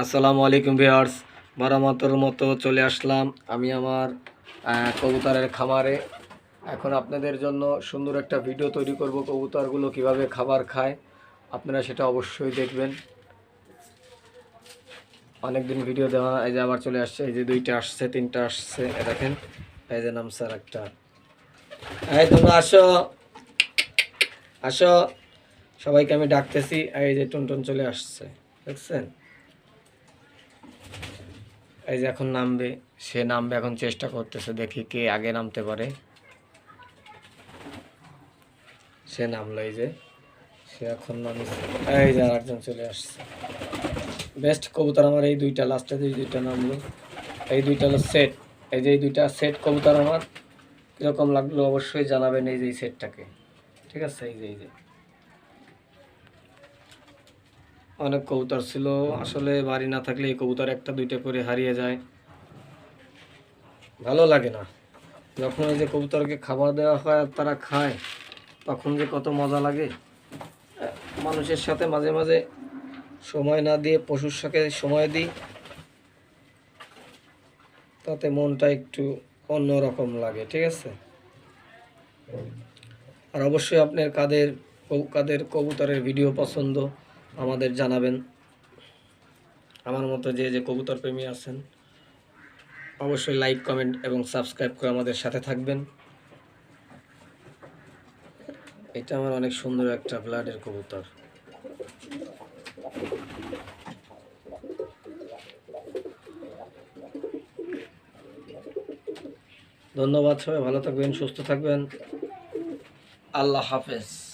আসসালামু আলাইকুম ভিউয়ার্স। মারামাতর মতো চলে আসলাম আমি আমার কবুতরের খামারে। এখন আপনাদের জন্য সুন্দর একটা ভিডিও তৈরি করব কবুতরগুলো কীভাবে খাবার খায়। আপনারা সেটা অবশ্যই দেখবেন। অনেকদিন ভিডিও দেওয়া, এই যে আবার চলে আসছে, এই যে দুইটা আসছে, তিনটা আসছে দেখেন, এই যে নাম স্যার একটা। এই তোমরা আসো আসো, সবাইকে আমি ডাকতেছি, এই যে টুনটুন চলে আসছে, দেখছেন? এই যে এখন নামবে, সে নামবে, এখন চেষ্টা করতেছে দেখি কে আগে নামতে পারে। সে নামলো এই যে, সে এখন নামছে। এই যে আরেকজন চলে আসছে। বেস্ট কবুতর আমার এই দুইটা লাস্টে যে দুইটা নামলো। এই দুইটা হলো সেট এই যে এই দুইটা সেট কবুতর আমার। কীরকম লাগল অবশ্যই জানাবেন এই যে এই সেটটাকে ঠিক আছে, এই যে এই যে। অনেক কবুতর ছিল। আসলে বাড়ি না থাকলে এই কবুতর একটা, দুইটা করে হারিয়ে যায়। ভালো লাগে না। যখন এই যে কবুতরকে খাবার দেওয়া হয় আর তারা খায়, তখন যে কত মজা লাগে। মানুষের সাথে মাঝে মাঝে সময় না দিয়ে, পশুর সাথে সময় দিই। তাতে মনটা একটু অন্য রকম লাগে, ঠিক আছে? আর অবশ্যই আপনার কাদের কাদের কবুতরের ভিডিও পছন্দ আমাদের জানাবেন। আমার মতো যে যে কবুতর প্রেমী আছেন, অবশ্যই লাইক, কমেন্ট এবং সাবস্ক্রাইব করে আমাদের সাথে থাকবেন। এটা আমার অনেক সুন্দর একটা ব্লাডের কবুতর। ধন্যবাদ সবাই, ভালো থাকবেন, সুস্থ থাকবেন। আল্লাহ হাফেজ।